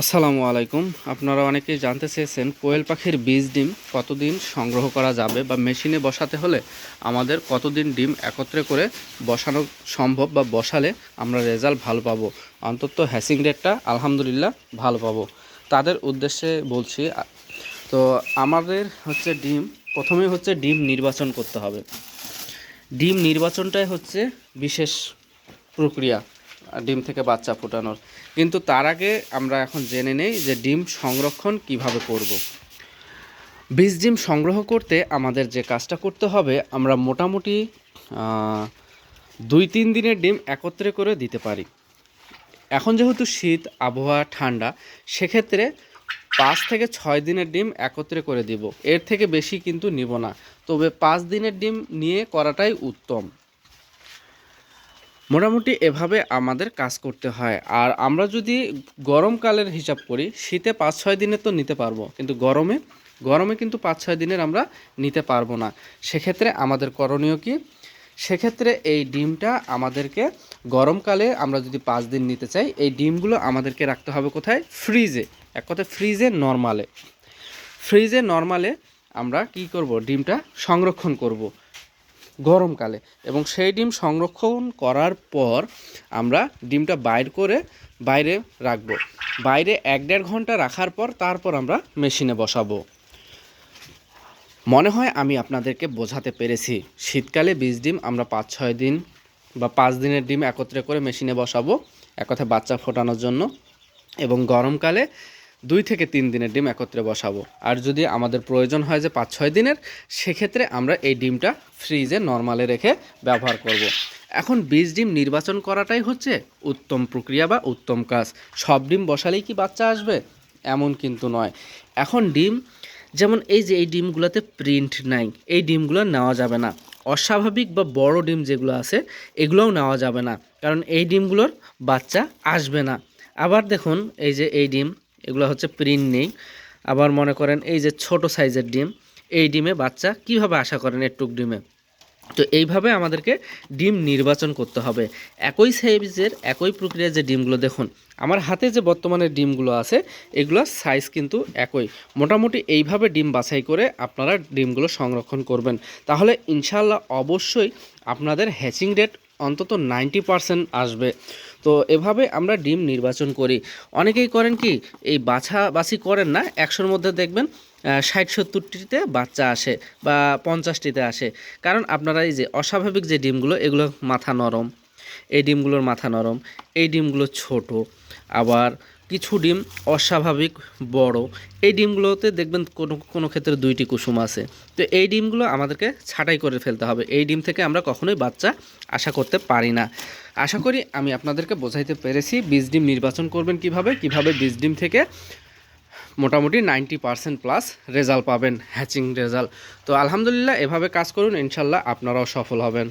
আসসালামু আলাইকুম। আপনারা অনেকেই জানতে চেয়েছেন কোয়েল পাখির বীজ ডিম কতদিন সংগ্রহ করা যাবে বা মেশিনে বসাতে হলে আমাদের কতদিন ডিম একত্রে করে বসানো সম্ভব বা বসালে আমরা রেজাল্ট ভালো পাবো। অন্তত হ্যাসিং রেটটা আলহামদুলিল্লাহ ভালো পাবো। তাদের উদ্দেশ্যে বলছি, তো আমাদের হচ্ছে ডিম, প্রথমেই হচ্ছে ডিম নির্বাচন করতে হবে। ডিম নির্বাচনটাই হচ্ছে বিশেষ প্রক্রিয়া। ডিম থেকে বাচ্চা ফোটানোর। কিন্তু তার আগে আমরা এখন জেনে নেই যে ডিম সংরক্ষণ কীভাবে করব। বীজ ডিম সংগ্রহ করতে আমাদের যে কাজটা করতে হবে, আমরা মোটামুটি দুই তিন দিনের ডিম একত্রে করে দিতে পারি। এখন যেহেতু শীত, আবহাওয়া, ঠান্ডা, সেক্ষেত্রে পাঁচ থেকে ছয় দিনের ডিম একত্রে করে দিব। এর থেকে বেশি কিন্তু নিব না। তবে পাঁচ দিনের ডিম নিয়ে করাটাই উত্তম। মোটামুটি এভাবে আমাদের কাজ করতে হয়। আর আমরা যদি গরমকালের হিসাব করি, শীতে পাঁচ ছয় দিনের তো নিতে পারব। কিন্তু গরমে গরমে কিন্তু পাঁচ ছয় দিনের আমরা নিতে পারব না। সেক্ষেত্রে আমাদের করণীয় কি? সেক্ষেত্রে এই ডিমটা আমাদেরকে গরমকালে আমরা যদি পাঁচ দিন নিতে চাই, এই ডিমগুলো আমাদেরকে রাখতে হবে কোথায়? ফ্রিজে। এক কথায় ফ্রিজে নর্মালে। ফ্রিজে নর্মালে আমরা কি করব? ডিমটা সংরক্ষণ করব। গরমকালে। এবং সেই ডিম সংরক্ষণ করার পর আমরা ডিমটা বাইর করে বাইরে রাখব। বাইরে এক দেড় ঘণ্টা রাখার পর তারপর আমরা মেশিনে বসাবো। মনে হয় আমি আপনাদেরকে বোঝাতে পেরেছি। শীতকালে বীজ ডিম আমরা পাঁচ, ছয় দিন বা পাঁচ দিনের ডিম একত্রে করে মেশিনে বসাবো এক বাচ্চা ফোটানোর জন্য। এবং গরমকালে দুই থেকে তিন দিনের ডিম একত্রে বসাবো। আর যদি আমাদের প্রয়োজন হয় যে পাঁচ ছয় দিনের, সেক্ষেত্রে আমরা এই ডিমটা ফ্রিজে নর্মালে রেখে ব্যবহার করব। এখন বীজ ডিম নির্বাচন করাটাই হচ্ছে উত্তম প্রক্রিয়া বা উত্তম কাজ। সব ডিম বসালেই কি বাচ্চা আসবে? এমন কিন্তু নয়। এখন ডিম, যেমন এই যে এই ডিমগুলোতে প্রিন্ট নাই, এই ডিমগুলো নেওয়া যাবে না। অস্বাভাবিক বা বড় ডিম যেগুলো আছে, এগুলোও নেওয়া যাবে না। কারণ এই ডিমগুলোর বাচ্চা আসবে না। আবার দেখুন, এই যে এই ডিম এগুলো হচ্ছে প্রিন্ট নেই। আবার মনে করেন এই যে ছোট সাইজের ডিম, এই ডিমে বাচ্চা কীভাবে আশা করেন একটুক ডিমে? তো এইভাবে আমাদেরকে ডিম নির্বাচন করতে হবে। একই সাইজের, একই প্রক্রিয়ার যে ডিমগুলো, দেখুন, আমার হাতে যে বর্তমানে ডিমগুলো আছে এগুলোর সাইজ কিন্তু একই। মোটামুটি এইভাবে ডিম বাছাই করে আপনারা ডিমগুলো সংরক্ষণ করবেন। তাহলে ইনশাল্লাহ অবশ্যই আপনাদের হ্যাচিং রেট অন্তত নাইনটি পারসেন্ট আসবে। তো এভাবে আমরা ডিম নির্বাচন করি। অনেকেই করেন কি, এই বাছা বাছি করেন না, একশোর মধ্যে দেখবেন ষাট সত্তরটিতে বাচ্চা আসে বা পঞ্চাশটিতে আসে। কারণ আপনারা এই যে অস্বাভাবিক যে ডিমগুলো, এগুলো মাথা নরম। এই ডিমগুলোর মাথা নরম, এই ডিমগুলো ছোট। আবার কিছু ডিম অস্বাভাবিক বড়। এই ডিমগুলোতে দেখবেন কোনো কোনো ক্ষেত্রে দুইটি কুসুম আছে। তো এই ডিমগুলো আমাদেরকে ছাঁটাই করে ফেলতে হবে। এই ডিম থেকে আমরা কখনোই বাচ্চা আশা করতে পারি না। আশা করি আমি আপনাদেরকে বোঝাইতে পেরেছি, বীজ ডিম নির্বাচন করবেন কীভাবে কীভাবে বীজ ডিম থেকে মোটামুটি নাইনটি পার্সেন্ট প্লাস রেজাল্ট পাবেন, হ্যাচিং রেজাল্ট। তো আলহামদুলিল্লাহ, এভাবে কাজ করুন, ইনশাল্লাহ আপনারাও সফল হবেন।